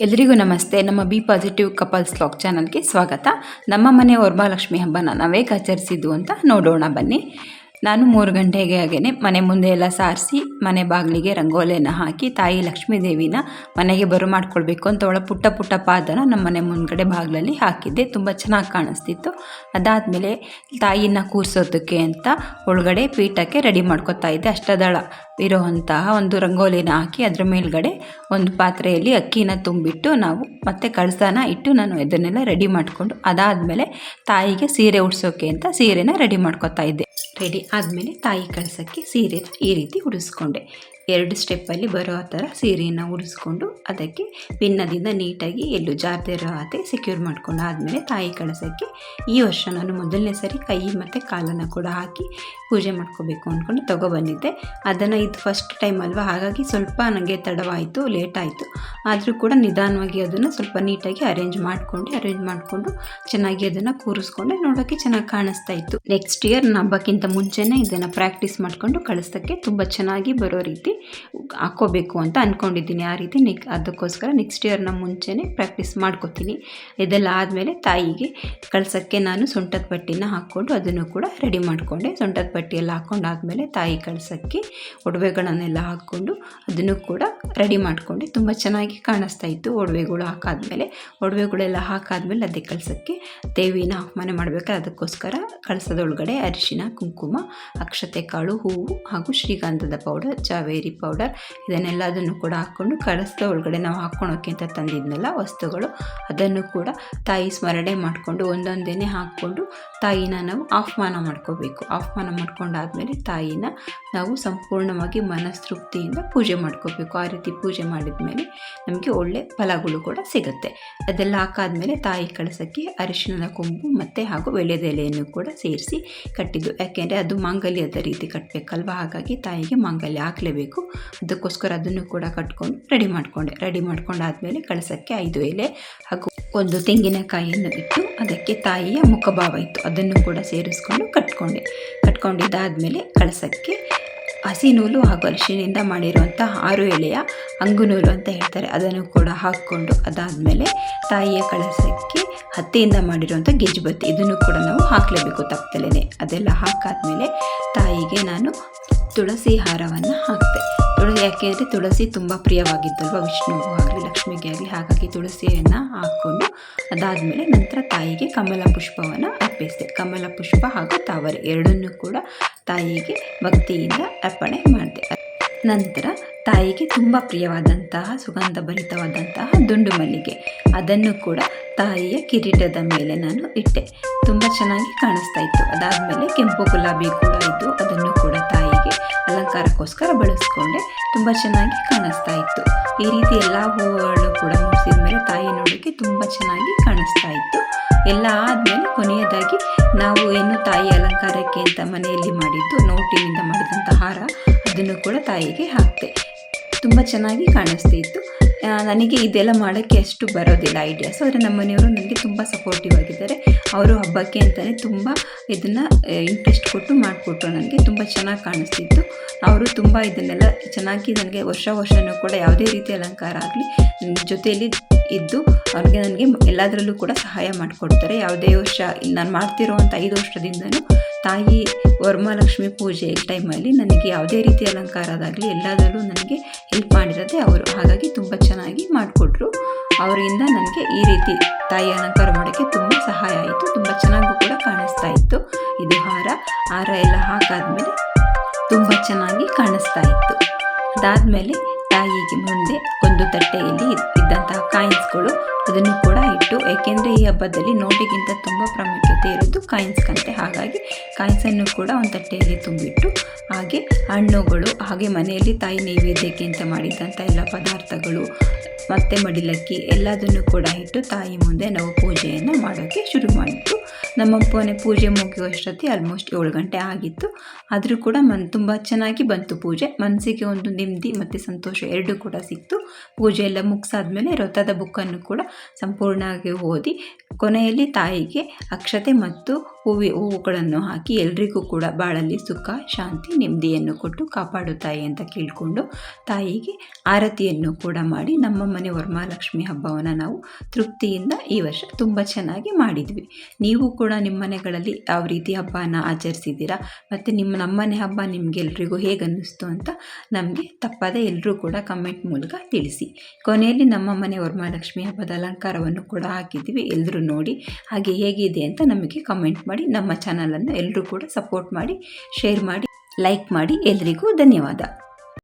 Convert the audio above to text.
ಎಲ್ರಿಗೂ ನಮಸ್ತೆ. ನಮ್ಮ ಬಿ ಪಾಸಿಟಿವ್ ಕಪಲ್ಸ್ ಲಾಕ್ ಚಾನಲ್ಗೆ ಸ್ವಾಗತ. ನಮ್ಮ ಮನೆ ವರಮಹಾಲಕ್ಷ್ಮಿ ಹಬ್ಬನ ನಾವೇಗೆ ಆಚರಿಸಿದ್ದು ಅಂತ ನೋಡೋಣ ಬನ್ನಿ. ನಾನು ಮೂರು ಗಂಟೆಗೆ ಹಾಗೇ ಮನೆ ಮುಂದೆ ಎಲ್ಲ ಸಾರಿಸಿ ಮನೆ ಬಾಗಿಲಿಗೆ ರಂಗೋಲಿಯನ್ನು ಹಾಕಿ ತಾಯಿ ಲಕ್ಷ್ಮೀ ದೇವಿನ ಮನೆಗೆ ಬರು ಮಾಡ್ಕೊಳ್ಬೇಕು ಅಂತ ಒಳ ಪುಟ್ಟ ಪುಟ್ಟ ಪಾದನ ನಮ್ಮ ಮನೆ ಮುಂದ್ಗಡೆ ಬಾಗಿಲಲ್ಲಿ ಹಾಕಿದ್ದೆ. ತುಂಬ ಚೆನ್ನಾಗಿ ಕಾಣಿಸ್ತಿತ್ತು. ಅದಾದಮೇಲೆ ತಾಯಿನ ಕೂರಿಸೋದಕ್ಕೆ ಅಂತ ಒಳಗಡೆ ಪೀಠಕ್ಕೆ ರೆಡಿ ಮಾಡ್ಕೊತಾ ಇದ್ದೆ. ಅಷ್ಟದಳ ಇರೋವಂತಹ ಒಂದು ರಂಗೋಲಿನ ಹಾಕಿ ಅದರ ಮೇಲ್ಗಡೆ ಒಂದು ಪಾತ್ರೆಯಲ್ಲಿ ಅಕ್ಕಿನ ತುಂಬಿಟ್ಟು ನಾವು ಮತ್ತೆ ಕಳಸನ ಇಟ್ಟು ನಾನು ಇದನ್ನೆಲ್ಲ ರೆಡಿ ಮಾಡಿಕೊಂಡು ಅದಾದಮೇಲೆ ತಾಯಿಗೆ ಸೀರೆ ಉಡ್ಸೋಕೆ ಅಂತ ಸೀರೆನ ರೆಡಿ ಮಾಡ್ಕೊತಾ ಇದ್ದೆ. ರೆಡಿ ಆದಮೇಲೆ ತಾಯಿ ಕಳ್ಸೋಕ್ಕೆ ಸೀರೆನ ಈ ರೀತಿ ಉಡಿಸ್ಕೊಂಡೆ. ಎರಡು ಸ್ಟೆಪ್ಪಲ್ಲಿ ಬರೋ ಥರ ಸೀರೆಯನ್ನು ಉಡಿಸ್ಕೊಂಡು ಅದಕ್ಕೆ ಪಿನ್ನದಿಂದ ನೀಟಾಗಿ ಎಲ್ಲೂ ಜಾರದೇ ಇರೋ ಹಾಗೆ ಸೆಕ್ಯೂರ್ ಮಾಡ್ಕೊಂಡು ಆದಮೇಲೆ ತಾಯಿ ಕಳಿಸೋಕ್ಕೆ ಈ ವರ್ಷ ನಾನು ಮೊದಲನೇ ಸರಿ ಕೈ ಮತ್ತು ಕಾಲನ್ನು ಕೂಡ ಹಾಕಿ ಪೂಜೆ ಮಾಡ್ಕೋಬೇಕು ಅಂದ್ಕೊಂಡು ತೊಗೊಬಂದಿದ್ದೆ ಅದನ್ನು ಇದು ಫಸ್ಟ್ ಟೈಮ್ ಅಲ್ವಾ? ಹಾಗಾಗಿ ಸ್ವಲ್ಪ ನನಗೆ ತಡವಾಯಿತು ಲೇಟ್ ಆಯಿತು. ಆದರೂ ಕೂಡ ನಿಧಾನವಾಗಿ ಅದನ್ನು ಸ್ವಲ್ಪ ನೀಟಾಗಿ ಅರೇಂಜ್ ಮಾಡಿಕೊಂಡು ಅರೇಂಜ್ ಮಾಡಿಕೊಂಡು ಚೆನ್ನಾಗಿ ಅದನ್ನು ಕೂರಿಸ್ಕೊಂಡೆ ನೋಡೋಕ್ಕೆ ಚೆನ್ನಾಗಿ ಕಾಣಿಸ್ತಾ ಇತ್ತು. ನೆಕ್ಸ್ಟ್ ಇಯರ್ ಹಬ್ಬಕ್ಕಿಂತ ಮುಂಚೆನೇ ಇದನ್ನು ಪ್ರಾಕ್ಟೀಸ್ ಮಾಡಿಕೊಂಡು ಕಳಿಸೋಕ್ಕೆ ತುಂಬ ಚೆನ್ನಾಗಿ ಬರೋ ರೀತಿ ಹಾಕ್ಕೋಬೇಕು ಅಂತ ಅಂದ್ಕೊಂಡಿದ್ದೀನಿ ಆ ರೀತಿ ನೆಕ್ ಅದಕ್ಕೋಸ್ಕರ ನೆಕ್ಸ್ಟ್ ಇಯರ್ನ ಮುಂಚೆನೇ ಪ್ರಾಕ್ಟೀಸ್ ಮಾಡ್ಕೋತೀನಿ. ಇದೆಲ್ಲ ಆದಮೇಲೆ ತಾಯಿಗೆ ಕಳ್ಸೋಕ್ಕೆ ನಾನು ಸೊಂಟದ ಪಟ್ಟಿನ ಹಾಕ್ಕೊಂಡು ಅದನ್ನು ಕೂಡ ರೆಡಿ ಮಾಡಿಕೊಂಡೆ. ಸೊಂಟದ ಪಟ್ಟಿಯೆಲ್ಲ ಹಾಕ್ಕೊಂಡಾದ್ಮೇಲೆ ತಾಯಿ ಕಳ್ಸೋಕ್ಕೆ ಒಡವೆಗಳನ್ನೆಲ್ಲ ಹಾಕ್ಕೊಂಡು ಅದನ್ನು ಕೂಡ ರೆಡಿ ಮಾಡಿಕೊಂಡೆ. ತುಂಬ ಚೆನ್ನಾಗಿ ಕಾಣಿಸ್ತಾ ಇತ್ತು ಒಡವೆಗಳು ಹಾಕಾದ್ಮೇಲೆ. ಒಡವೆಗಳೆಲ್ಲ ಹಾಕಾದ್ಮೇಲೆ ಅದೇ ಕಳ್ಸೋಕ್ಕೆ ದೇವಿನ ಆಹ್ವಾನ ಮಾಡಬೇಕಾದ್ರೆ ಅದಕ್ಕೋಸ್ಕರ ಕಳಸದೊಳಗಡೆ ಅರಿಶಿನ, ಕುಂಕುಮ, ಅಕ್ಷತೆ ಕಾಳು, ಹೂವು ಹಾಗೂ ಶ್ರೀಗಂಧದ ಪೌಡರ್, ಜಾವೇರಿ ಪೌಡರ್ ಇದನ್ನೆಲ್ಲದನ್ನು ಕೂಡ ಹಾಕ್ಕೊಂಡು ಕಳಸ್ದ ಒಳಗಡೆ ನಾವು ಹಾಕ್ಕೊಳೋಕ್ಕೆ ಅಂತ ತಂದಿದ್ನಲ್ಲ ವಸ್ತುಗಳು, ಅದನ್ನು ಕೂಡ ತಾಯಿ ಸ್ಮರಣೆ ಮಾಡಿಕೊಂಡು ಒಂದೊಂದೇನೆ ಹಾಕ್ಕೊಂಡು ತಾಯಿನ ನಾವು ಆಹ್ವಾನ ಮಾಡ್ಕೋಬೇಕು. ಆಹ್ವಾನ ಮಾಡ್ಕೊಂಡಾದ್ಮೇಲೆ ತಾಯಿನ ನಾವು ಸಂಪೂರ್ಣವಾಗಿ ಮನಸ್ತೃಪ್ತಿಯಿಂದ ಪೂಜೆ ಮಾಡ್ಕೋಬೇಕು. ಆ ರೀತಿ ಪೂಜೆ ಮಾಡಿದ ಮೇಲೆ ನಮಗೆ ಒಳ್ಳೆ ಫಲಗಳು ಕೂಡ ಸಿಗುತ್ತೆ. ಅದೆಲ್ಲ ಹಾಕಾದ್ಮೇಲೆ ತಾಯಿ ಕಳಸಕ್ಕೆ ಅರಿಶಿಣದ ಕೊಂಬು ಮತ್ತು ಹಾಗೂ ಎಲೆಯನ್ನು ಕೂಡ ಸೇರಿಸಿ ಕಟ್ಟಿದ್ದು. ಯಾಕೆಂದರೆ ಅದು ಮಾಂಗಲ್ಯದ ರೀತಿ ಕಟ್ಟಬೇಕಲ್ವ ಹಾಗಾಗಿ ತಾಯಿಗೆ ಮಾಂಗಲ್ಯ ಹಾಕಲೇಬೇಕು. ಅದಕ್ಕೋಸ್ಕರ ಅದನ್ನು ಕೂಡ ಕಟ್ಕೊಂಡು ರೆಡಿ ಮಾಡಿಕೊಂಡೆ. ರೆಡಿ ಮಾಡ್ಕೊಂಡಾದ್ಮೇಲೆ ಕಳಸಕ್ಕೆ ಐದು ಎಲೆ ಹಾಗೂ ಒಂದು ತೆಂಗಿನಕಾಯಿಯನ್ನು ಇಟ್ಟು ಅದಕ್ಕೆ ತಾಯಿಯ ಮುಖಭಾವ ಇತ್ತು. ಅದನ್ನು ಕೂಡ ಸೇರಿಸ್ಕೊಂಡು ಕಟ್ಕೊಂಡೆ. ಕಟ್ಕೊಂಡಿದ್ದಾದಮೇಲೆ ಕಳಸಕ್ಕೆ ಹಸಿ ನೂಲು ಹಾಗೂ ಅರಿಶಿನಿಂದ ಮಾಡಿರುವಂಥ ಆರು ಎಳೆಯ ಅಂಗುನೂಲು ಅಂತ ಹೇಳ್ತಾರೆ. ಅದನ್ನು ಕೂಡ ಹಾಕ್ಕೊಂಡು ಅದಾದಮೇಲೆ ತಾಯಿಯ ಕಳಸಕ್ಕೆ ಹತ್ತಿಯಿಂದ ಮಾಡಿರುವಂಥ ಗಿಜ್ಬತ್ತಿ. ಇದನ್ನು ಕೂಡ ನಾವು ಹಾಕಲೇಬೇಕು ತಪ್ಪದಲ್ಲೇ ಅದೆಲ್ಲ ಹಾಕಾದ್ಮೇಲೆ ತಾಯಿಗೆ ನಾನು ತುಳಸಿ ಹಾರವನ್ನು ಹಾಕಿದೆ ತುಳಸಿ ಯಾಕೆಂದರೆ ತುಳಸಿ ತುಂಬ ಪ್ರಿಯವಾಗಿದ್ದಲ್ವ ವಿಷ್ಣುಗೂ ಆಗಲಿ, ಲಕ್ಷ್ಮಿಗೆ ಆಗಲಿ, ಹಾಗಾಗಿ ತುಳಸಿಯನ್ನು ಹಾಕ್ಕೊಂಡು ಅದಾದಮೇಲೆ ನಂತರ ತಾಯಿಗೆ ಕಮಲ ಪುಷ್ಪವನ್ನು ಅರ್ಪಿಸಿದೆ ಕಮಲ ಪುಷ್ಪ ಹಾಗೂ ತಾವರೆ ಎರಡನ್ನೂ ಕೂಡ ತಾಯಿಗೆ ಭಕ್ತಿಯಿಂದ ಅರ್ಪಣೆ ಮಾಡಿದೆ. ನಂತರ ತಾಯಿಗೆ ತುಂಬ ಪ್ರಿಯವಾದಂತಹ, ಸುಗಂಧ ಭರಿತವಾದಂತಹ ದುಂಡು ಮಲ್ಲಿಗೆ ಅದನ್ನು ಕೂಡ ತಾಯಿಯ ಕಿರೀಟದ ಮೇಲೆ ನಾನು ಇಟ್ಟೆ. ತುಂಬ ಚೆನ್ನಾಗಿ ಕಾಣಿಸ್ತಾ ಇತ್ತು. ಅದಾದಮೇಲೆ ಕೆಂಪು ಗುಲಾಬಿ ಕೂಡ ಇದ್ದು ಅದನ್ನು ಕೂಡ ತಾಯಿಗೆ ಅಲಂಕಾರಕ್ಕೋಸ್ಕರ ಬಳಸ್ಕೊಂಡೆ. ತುಂಬ ಚೆನ್ನಾಗಿ ಕಾಣಿಸ್ತಾ ಇತ್ತು. ಈ ರೀತಿ ಎಲ್ಲ ಹೂವುಗಳು ಕೂಡ ಮುಗಿಸಿದ ಮೇಲೆ ತಾಯಿ ನೋಡೋಕ್ಕೆ ತುಂಬ ಚೆನ್ನಾಗಿ ಕಾಣಿಸ್ತಾ ಇತ್ತು. ಎಲ್ಲ ಆದಮೇಲೆ ಕೊನೆಯದಾಗಿ ನಾವು ಏನು ತಾಯಿ ಅಲಂಕಾರಕ್ಕೆ ಅಂತ ಮನೆಯಲ್ಲಿ ಮಾಡಿದ್ದು, ನೋಟಿನಿಂದ ಮಾಡಿದಂಥ ಹಾರ, ಅದನ್ನು ಕೂಡ ತಾಯಿಗೆ ಹಾಕ್ತೆ. ತುಂಬ ಚೆನ್ನಾಗಿ ಕಾಣಿಸ್ತಾ ಇತ್ತು ನನಗೆ ಇದೆಲ್ಲ ಮಾಡೋಕ್ಕೆ ಅಷ್ಟು ಬರೋದಿಲ್ಲ ಐಡಿಯಾಸ್ ಆದರೆ ನಮ್ಮ ಮನೆಯವರು ನನಗೆ ತುಂಬ ಸಪೋರ್ಟಿವ್ ಆಗಿದ್ದಾರೆ. ಅವರು ಹಬ್ಬಕ್ಕೆ ಅಂತಲೇ ತುಂಬ ಇದನ್ನು ಇಂಟ್ರೆಸ್ಟ್ ಕೊಟ್ಟು ಮಾಡಿಕೊಟ್ರು ನನಗೆ. ತುಂಬ ಚೆನ್ನಾಗಿ ಕಾಣಿಸ್ತಿತ್ತು. ಅವರು ತುಂಬ ಇದನ್ನೆಲ್ಲ ಚೆನ್ನಾಗಿ ನನಗೆ ವರ್ಷ ವರ್ಷವೂ ಕೂಡ ಯಾವುದೇ ರೀತಿ ಅಲಂಕಾರ ಆಗಲಿ, ಜೊತೆಯಲ್ಲಿ ಇದ್ದು ಅವ್ರಿಗೆ ನನಗೆ ಎಲ್ಲದರಲ್ಲೂ ಕೂಡ ಸಹಾಯ ಮಾಡಿಕೊಡ್ತಾರೆ. ಯಾವುದೇ ವರ್ಷ ನಾನು ಮಾಡ್ತಿರೋವಂಥ ಐದು ವರ್ಷದಿಂದನೂ ತಾಯಿ ವರಮಹಾಲಕ್ಷ್ಮಿ ಪೂಜೆ ಟೈಮಲ್ಲಿ ನನಗೆ ಯಾವುದೇ ರೀತಿ ಅಲಂಕಾರದಾಗಲಿ ಎಲ್ಲದರಲ್ಲೂ ನನಗೆ ಹೆಲ್ಪ್ ಮಾಡಿರೋದೆ ಅವರು ಹಾಗಾಗಿ ತುಂಬ ಚೆನ್ನಾಗಿ ಮಾಡಿಕೊಟ್ರು. ಅವರಿಂದ ನನಗೆ ಈ ರೀತಿ ತಾಯಿ ಅಲಂಕಾರ ಮಾಡೋಕ್ಕೆ ತುಂಬ ಸಹಾಯ ಆಯಿತು. ತುಂಬ ಚೆನ್ನಾಗೂ ಕೂಡ ಕಾಣಿಸ್ತಾ ಇತ್ತು. ಇದು ಹಾರ. ಹಾರ ಎಲ್ಲ ಹಾಕಾದ್ಮೇಲೆ ತುಂಬ ಚೆನ್ನಾಗಿ ಕಾಣಿಸ್ತಾ ಇತ್ತು. ಅದಾದಮೇಲೆ ತಾಯಿಗೆ ಮುಂದೆ ಒಂದು ತಟ್ಟೆಯಲ್ಲಿ ಇದ್ದಂತಹ ಹಬ್ಬದಲ್ಲಿ ನೋಟಿಗಿಂತ ತುಂಬ ಪ್ರಾಮುಖ್ಯತೆ ಇರೋದು ಕಾಯಿನ್ಸ್ಗಂತೆ ಹಾಗಾಗಿ ಕಾಯಿನ್ಸನ್ನು ಕೂಡ ಒಂದು ತಟ್ಟೆಯಲ್ಲಿ ತುಂಬಿಟ್ಟು ಹಾಗೆ ಹಣ್ಣುಗಳು, ಹಾಗೆ ಮನೆಯಲ್ಲಿ ತಾಯಿ ನೈವೇದ್ಯಕ್ಕೆ ಅಂತ ಮಾಡಿದ್ದಂಥ ಎಲ್ಲ ಪದಾರ್ಥಗಳು, ಮತ್ತೆ ಮಡಿಲಕ್ಕಿ ಎಲ್ಲದನ್ನು ಕೂಡ ಇಟ್ಟು ತಾಯಿ ಮುಂದೆ ನಾವು ಪೂಜೆಯನ್ನು ಮಾಡೋಕ್ಕೆ ಶುರು ಮಾಡಿತ್ತು ನಮ್ಮ ಮನೆ ಪೂಜೆ ಮುಗಿಯುವಷ್ಟೊತ್ತಿ ಆಲ್ಮೋಸ್ಟ್ ಏಳು ಗಂಟೆ ಆಗಿತ್ತು. ಆದರೂ ಕೂಡ ಮನ್, ತುಂಬ ಚೆನ್ನಾಗಿ ಬಂತು ಪೂಜೆ. ಮನಸ್ಸಿಗೆ ಒಂದು ನೆಮ್ಮದಿ ಮತ್ತು ಸಂತೋಷ ಎರಡೂ ಕೂಡ ಸಿಕ್ತು. ಪೂಜೆ ಎಲ್ಲ ಮುಗಿಸಾದ್ಮೇಲೆ ವ್ರತದ ಬುಕ್ಕನ್ನು ಕೂಡ ಸಂಪೂರ್ಣವಾಗಿ ಓದಿ ಕೊನೆಯಲ್ಲಿ ತಾಯಿಗೆ ಅಕ್ಷತೆ ಮತ್ತು ಹೂವಿ, ಹೂವುಗಳನ್ನು ಹಾಕಿ ಎಲ್ರಿಗೂ ಕೂಡ ಬಾಳಲ್ಲಿ ಸುಖ, ಶಾಂತಿ, ನೆಮ್ಮದಿಯನ್ನು ಕೊಟ್ಟು ಕಾಪಾಡು ತಾಯಿ ಅಂತ ಕೇಳಿಕೊಂಡು ತಾಯಿಗೆ ಆರತಿಯನ್ನು ಕೂಡ ಮಾಡಿ ನಮ್ಮ ಮನೆ ವರಮಹಾಲಕ್ಷ್ಮಿ ಹಬ್ಬವನ್ನು ನಾವು ತೃಪ್ತಿಯಿಂದ ಈ ವರ್ಷ ತುಂಬ ಚೆನ್ನಾಗಿ ಮಾಡಿದ್ವಿ. ನೀವು ಕೂಡ ನಿಮ್ಮ ಮನೆಗಳಲ್ಲಿ ಯಾವ ರೀತಿ ಹಬ್ಬನ ಆಚರಿಸಿದ್ದೀರಾ? ಮತ್ತು ನಿಮ್ಮ ನಮ್ಮನೆ ಹಬ್ಬ ನಿಮಗೆಲ್ರಿಗೂ ಹೇಗೆ ಅನ್ನಿಸ್ತು ಅಂತ ನಮಗೆ ತಪ್ಪದೆ ಎಲ್ಲರೂ ಕೂಡ ಕಮೆಂಟ್ ಮೂಲಕ ತಿಳಿಸಿ. ಕೊನೆಯಲ್ಲಿ ನಮ್ಮ ಮನೆ ವರಮಹಾಲಕ್ಷ್ಮಿ ಹಬ್ಬದ ಅಲಂಕಾರವನ್ನು ಕೂಡ ಹಾಕಿದ್ವಿ ಎಲ್ಲರೂ ನೋಡಿ ಹಾಗೆ ಹೇಗಿದೆ ಅಂತ ನಮಗೆ ಕಮೆಂಟ್ ಮಾಡಿ ನಮ್ಮ ಚಾನಲನ್ನು ಎಲ್ಲರೂ ಕೂಡ ಸಪೋರ್ಟ್ ಮಾಡಿ ಶೇರ್ ಮಾಡಿ ಲೈಕ್ ಮಾಡಿ ಎಲ್ರಿಗೂ ಧನ್ಯವಾದ.